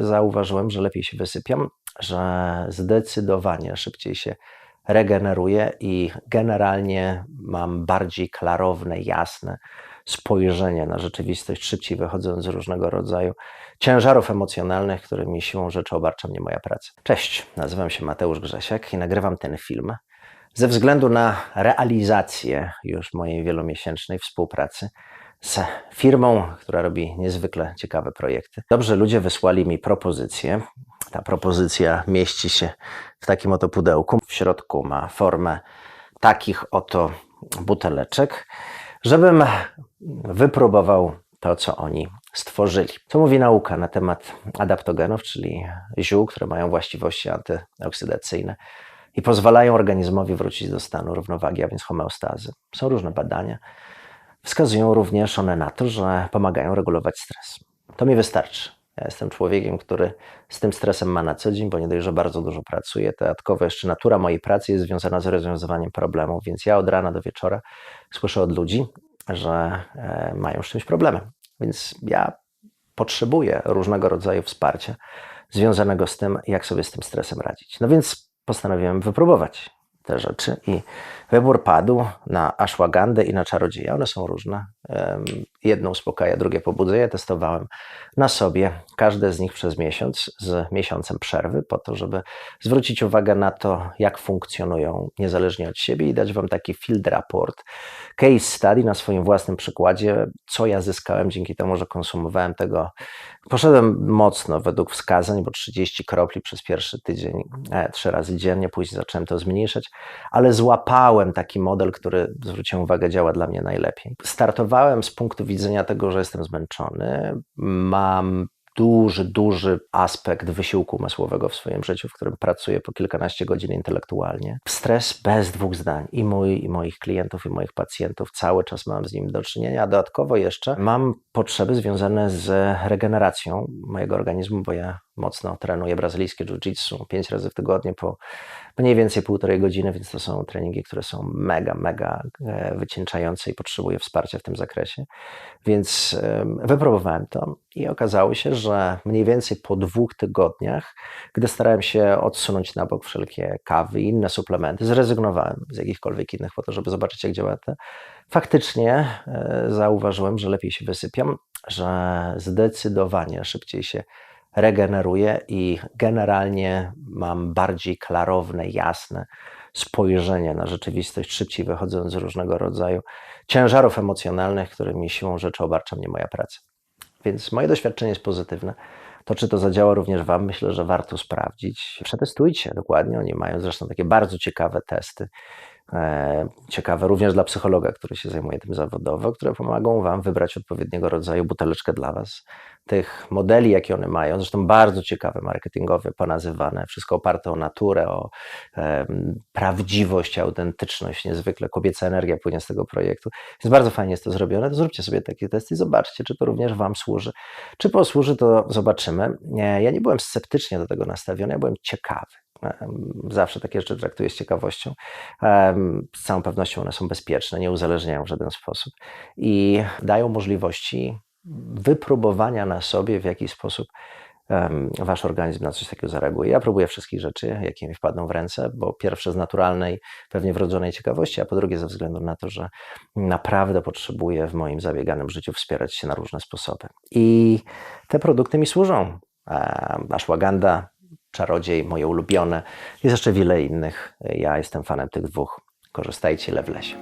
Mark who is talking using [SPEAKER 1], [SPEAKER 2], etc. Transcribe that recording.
[SPEAKER 1] Zauważyłem, że lepiej się wysypiam, że zdecydowanie szybciej się regeneruję i generalnie mam bardziej klarowne, jasne spojrzenie na rzeczywistość, szybciej wychodząc z różnego rodzaju ciężarów emocjonalnych, którymi siłą rzeczy obarcza mnie moja praca. Cześć, nazywam się Mateusz Grzesiak i nagrywam ten film ze względu na realizację już mojej wielomiesięcznej współpracy z firmą, która robi niezwykle ciekawe projekty. Dobrze, ludzie wysłali mi propozycję. Ta propozycja mieści się w takim oto pudełku. W środku ma formę takich oto buteleczek, żebym wypróbował to, co oni stworzyli. Co mówi nauka na temat adaptogenów, czyli ziół, które mają właściwości antyoksydacyjne i pozwalają organizmowi wrócić do stanu równowagi, a więc homeostazy. Są różne badania. Wskazują również one na to, że pomagają regulować stres. To mi wystarczy. Ja jestem człowiekiem, który z tym stresem ma na co dzień, bo nie dość, że bardzo dużo pracuję. Dodatkowo jeszcze natura mojej pracy jest związana z rozwiązywaniem problemów, więc ja od rana do wieczora słyszę od ludzi, że e, mają z czymś problemy. Więc ja potrzebuję różnego rodzaju wsparcia związanego z tym, jak sobie z tym stresem radzić. No więc postanowiłem wypróbować te rzeczy i wybór padł na ashwagandę i na czarodzieja. One są różne. Jedno uspokaja, drugie pobudza. Ja testowałem na sobie każde z nich przez miesiąc z miesiącem przerwy po to, żeby zwrócić uwagę na to, jak funkcjonują niezależnie od siebie i dać Wam taki field report, case study na swoim własnym przykładzie, co ja zyskałem dzięki temu, że konsumowałem tego. Poszedłem mocno według wskazań, bo 30 kropli przez pierwszy tydzień, e, trzy razy dziennie, później zacząłem to zmniejszać, ale złapałem taki model, który, zwróciłem uwagę, działa dla mnie najlepiej. Startowałem z punktu widzenia tego, że jestem zmęczony, mam duży, duży aspekt wysiłku umysłowego w swoim życiu, w którym pracuję po kilkanaście godzin intelektualnie. Stres bez dwóch zdań. I mój, i moich klientów, i moich pacjentów cały czas mam z nim do czynienia, dodatkowo jeszcze mam potrzeby związane z regeneracją mojego organizmu, bo ja mocno trenuję brazylijskie jiu-jitsu pięć razy w tygodniu po mniej więcej półtorej godziny, więc to są treningi, które są mega, mega e, wycieńczające i potrzebuję wsparcia w tym zakresie. Więc em, wypróbowałem to i okazało się, że mniej więcej po dwóch tygodniach, gdy starałem się odsunąć na bok wszelkie kawy i inne suplementy, zrezygnowałem z jakichkolwiek innych po to, żeby zobaczyć, jak działa to. Faktycznie e, zauważyłem, że lepiej się wysypiam, że zdecydowanie szybciej się regeneruję i generalnie mam bardziej klarowne, jasne spojrzenie na rzeczywistość, szybciej wychodząc z różnego rodzaju ciężarów emocjonalnych, którymi siłą rzeczy obarcza mnie moja praca. Więc moje doświadczenie jest pozytywne. To, czy to zadziała również Wam, myślę, że warto sprawdzić. Przetestujcie dokładnie. Oni mają zresztą takie bardzo ciekawe testy. E, ciekawe również dla psychologa, który się zajmuje tym zawodowo, które pomogą Wam wybrać odpowiedniego rodzaju buteleczkę dla Was. Tych modeli, jakie one mają, zresztą bardzo ciekawe, marketingowe, ponazywane, wszystko oparte o naturę, o em, prawdziwość, autentyczność, niezwykle kobieca energia płynie z tego projektu. Więc bardzo fajnie jest to zrobione. To zróbcie sobie takie testy i zobaczcie, czy to również Wam służy. Czy posłuży, to zobaczymy. Nie, Ja nie byłem sceptycznie do tego nastawiony, ja byłem ciekawy. Zawsze takie rzeczy traktuję z ciekawością. Z całą pewnością one są bezpieczne, nie uzależniają w żaden sposób i dają możliwości wypróbowania na sobie, w jaki sposób wasz organizm na coś takiego zareaguje. Ja próbuję wszystkich rzeczy, jakie mi wpadną w ręce, bo pierwsze z naturalnej, pewnie wrodzonej ciekawości, a po drugie ze względu na to, że naprawdę potrzebuję w moim zabieganym życiu wspierać się na różne sposoby. I te produkty mi służą. Ashwagandha, czarodziej, moje ulubione. Jest jeszcze wiele innych. Ja jestem fanem tych dwóch. Korzystajcie, lew lesie.